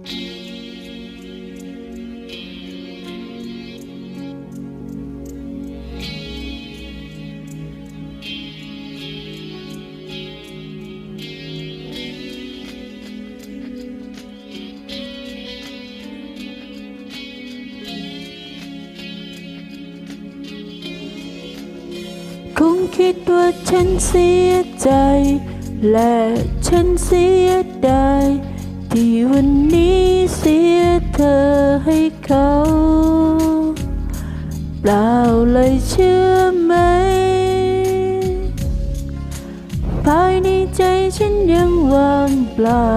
คงคิดว่าฉันเสียใจ และฉันเสียดาย ไหม ภายในใจฉันยังว่างเปล่า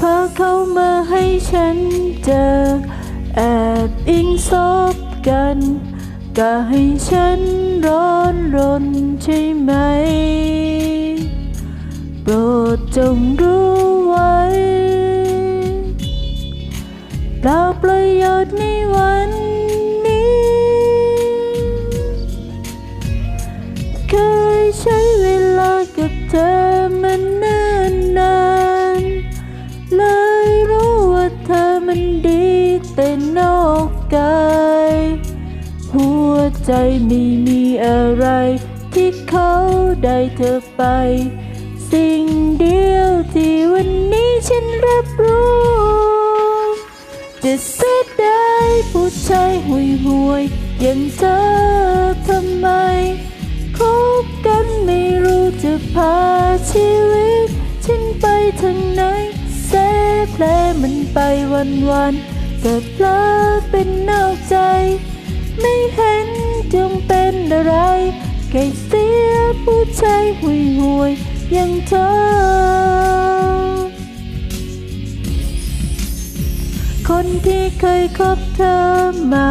พาเขามาให้ฉันเจอ แอบอิงซบกันก็ให้ฉันร้อนรนใช่ไหม โปรดจงรู้ เธอมันนิ่นนานเลยรู้ว่าเธอมันดีแต่นอกกายหัวใจไม่มีอะไร ที่เขาได้เธอไป สิ่งเดียวที่วันนี้ฉันรับรู้จะเสียดายผู้ชายห่วยห่วยๆอย่างเธอทำไม พาชีวิตฉันไปทางไหนเสแผลมันไปวันวันๆแต่เพลอเป็นนอกใจ ไม่เห็นจึงเป็นอะไรแค่เสียผู้ชายห่วยห่วยอย่างเธอ คนที่เคยคบเธอมา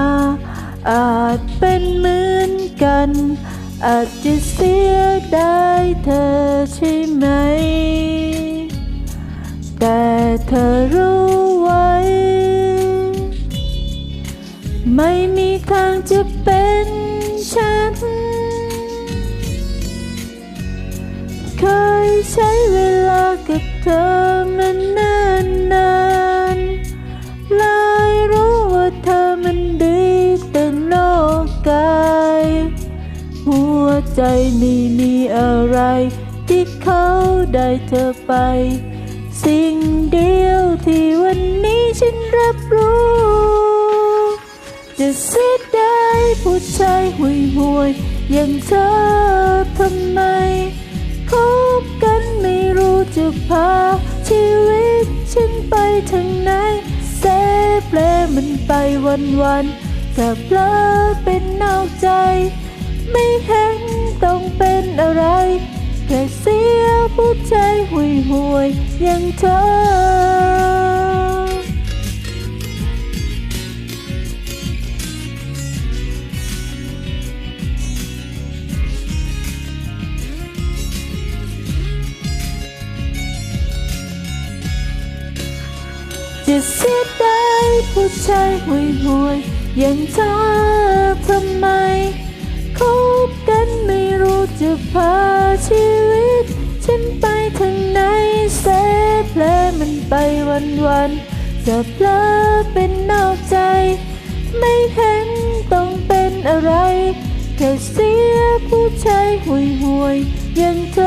อาจเป็นเหมือนกัน อาจจะเสียได้เธอ ใช่ไหม แต่เธอรู้ไว้ ไม่มีทางจะเป็นฉัน เคยใช้เวลากับเธอมันนานนานๆเลยรู้ว่าเธอมันดีแต่นอกกาย หัวใจไม่มีอะไร เขาได้เธอไป สิ่งเดียวที่วันนี้ฉันรับรู้จะเสียดายผู้ชายห่วยห่วยๆอย่างเธอทำไมคบกันไม่รู้จะพาชีวิตฉันไปทางไหนเสเพลมันไปวันวันๆแต่เพลอเป็นนอกใจ ไม่เห็นต้องเป็นอะไร แค่เสียผู้ชายห่วยห่วยๆอย่าง จะพาชีวิต ฉันไปทางไหนเสเพลมันไปวันวันจะเพลอเป็นนอกใจ ไม่เห็นต้องเป็นอะไรแค่เสียผู้ชายห่วยห่วยยังเธอ